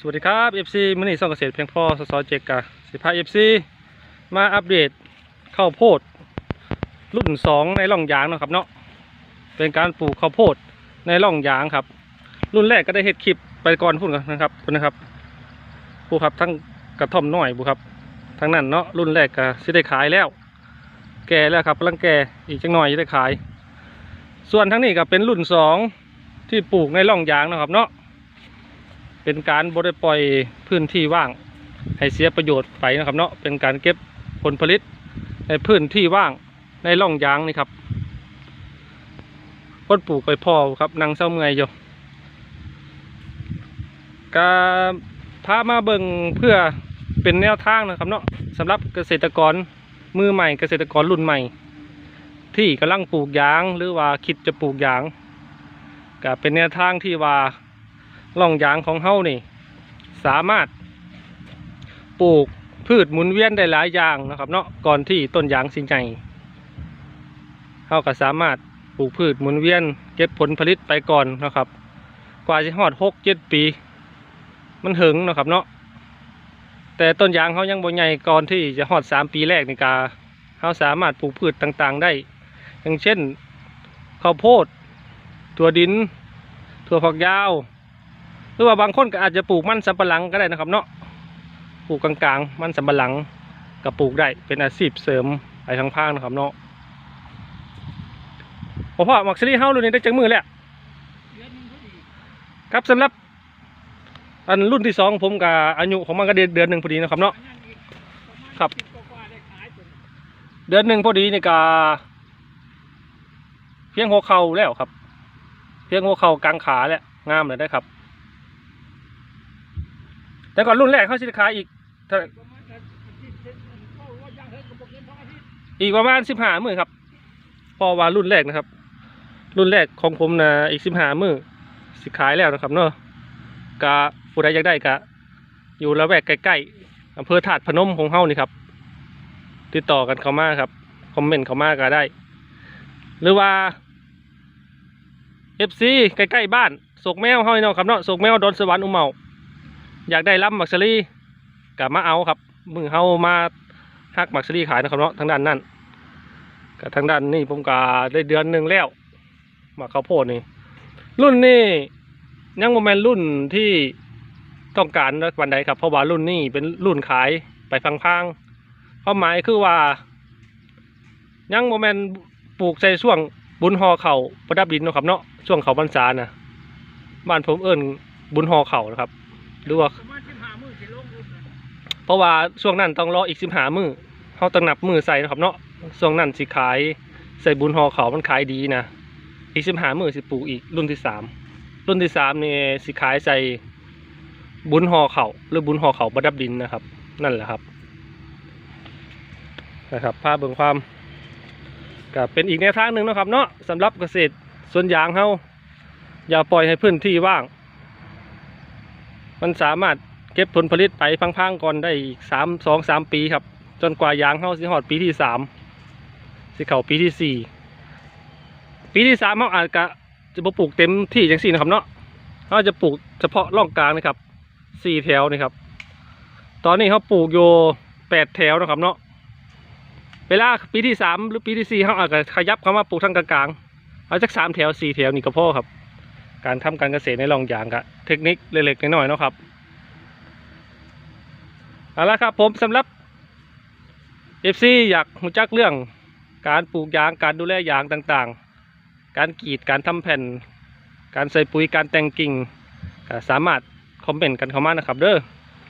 สวัสดีครับ FC มื้อนี้ส่องเกษตรเพียงพอสสเจกกะสิพา FC มาอัปเดตข้าวโพด รุ่น2ในร่องยางนะครับเนาะเป็นการปลูกข้าวโพดในร่องยางครับ รุ่นแรกก็ได้เฮ็ดคลิปไปก่อนพุ่นกันนะครับพุ่นนะครับผู้ครับทั้งกระท่อมน้อยผู้ครับทั้งนั้นเนาะรุ่นแรกก็สิได้ขายแล้ว แก่แล้วครับกำลังแก่อีกจังหน่อยจะได้ขาย ส่วนทั้งนี้ก็เป็นรุ่น2ที่ปลูกในร่องยางนะครับเนาะ เป็นการบริปล่อยพื้นที่ว่าง ให้เสียประโยชน์ไปนะครับเนาะเป็นการเก็บผลผลิตในพื้นที่ว่างในร่องยางนี่ครับพ้นปลูกไปพอครับนางเศร้าเมื่อยอยู่กาพามาเบิ่งเพื่อเป็นแนวทางนะครับเนาะสำหรับเกษตรกรมือใหม่เกษตรกรรุ่นใหม่ ที่กำลังปลูกยางหรือว่าคิดจะปลูกยางก็เป็นแนวทางที่ว่า ร่องยางของเฮานี่ สามารถปลูกพืชหมุนเวียนได้หลายอย่างนะครับ เนาะก่อนที่ต้นยางสิใหญ่เฮาก็สามารถปลูกพืชหมุนเวียน เก็บผลผลิตไปก่อนนะครับ กว่าจะฮอดหกเจ็ดปี มันถึงนะครับ เนาะแต่ต้นยางเขายังบ่ใหญ่ก่อนที่จะฮอดสามปีแรกนี่กาเขาสามารถปลูกพืชต่างๆได้ อย่างเช่นข้าวโพดถั่วดินถั่วฝักยาว หรือว่าบางคนก็อาจจะปลูกมันสำปะหลังก็ได้นะครับ เนาะปลูกกลางๆ มันสำปะหลังก็ปลูกได้เป็นอาชีพเสริมไปทางภาคนะครับเนาะพอพ่อมักซีรีส์เฮารุ่นนี้ได้จังมือแล้วครับสำหรับอันรุ่นที่สองผมกับอายุของมันก็เดือนเดือนหนึ่งพอดีนะครับเนาะครับ เดือนหนึ่งพอดีนี่ก็เพียงหัวเข่าแล้วครับ เพียงหัวเข่ากลางขาแล้วงามเลยได้ครับ แต่ก่อนรุ่นแรกเขาสิขายอีกเท่าอีกประมาณสิบห้ามือครับพอว่ารุ่นแรกนะครับ รุ่นแรกของผมนะอีกสิบห้ามือสิขายแล้วนะครับเนาะกะผู้ใดอยากได้กะ อยู่ละแวกใกล้ๆอำเภอถาดพนมของเฮานี่ครับ ติดต่อกันเขามาครับคอมเมนต์เขามาก็ได้ หรือว่า FC ใกล้ๆบ้านโศกแมวเฮานี่เนาะครับเนาะโศกแมวดอนสวรรค์อุเมา อยากได้ล้ำมักซรี่กับมาเอาครับมือเฮามาฮักมักซรี่ขายนะครับเนาะทางด้านนั้นกับทางด้านนี่ผมก็ได้เดือนหนึ่งแล้วมาข้าวโพดนี่ รุ่นนี้ยังโมแมนรุ่นที่ต้องการวันใดครับ เพราะว่ารุ่นนี้เป็นรุ่นขายไปพังความหมายคือว่า ยังโมแมนปลูกใส่ช่วงบุญหอเข่าประดับดินนะครับเนาะช่วงเขาบรรษานะบ้านผมเอิ้นบุญหอเข่านะครับ หรือว่าเพราะว่าช่วงนั้นต้องรออีกสิบหามือเขาต้องนับมือใส่นะครับเนาะช่วงนั้นสิขายใส่บุญหอเขามันขายดีนะอีกสิบหามือสิปลูกอีกรุ่นที่สามรุ่นที่สามนี่สิขายใส่บุญหอเขาหรือบุญหอเขาประดับดินนะครับ นั่นแหละครับนะครับภาพเบิ่งความก็เป็นอีกแนวทางหนึ่งนะครับ เนาะสำหรับเกษตรสวนยางเขาอย่าปล่อยให้พื้นที่ว่าง มันสามารถเก็บผลผลิตไปพังๆก่อนได้อีกสามสองสามปีครับ จนกว่ายางเข้าสิหอดปีที่สามสิเข้าปีที่สี่ปีที่สามเขาอาจจะจะปลูกเต็มที่จังสี่นะครับเนาะเขาจะปลูกเฉพาะร่องกลางนะครับสี่แถวนี่ครับ ตอนนี้เขาปลูกโยแปดแถวนะครับเนาะเวลาปีที่สามหรือปีที่สี่เขาอาจจะขยับเข้ามาปลูกทางกลางๆเอาจากสามแถวสี่แถวนี่ก็พอครับ การทำการเกษตรในร่องยางกะเทคนิคเล็กๆน้อยๆเนาะครับเอาละครับผมสำหรับ FC อยากรู้จักเรื่องการปลูกยางการดูแลยางต่างๆ การกรีดการทำแผ่น การใส่ปุ๋ยการแต่งกิ่งก็สามารถคอมเมนต์กันเข้ามานะครับ เด้อ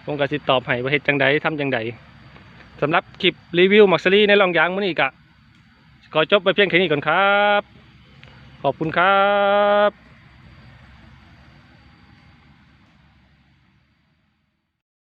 ผมก็สิตอบให้ว่าเฮ็ดจังใดทำจังใดสำหรับคลิปรีวิวมักซรี่ในร่องยางมื้อนี้ก็ขอจบไปเพียงแค่นี้ก่อนครับ ขอบคุณครับ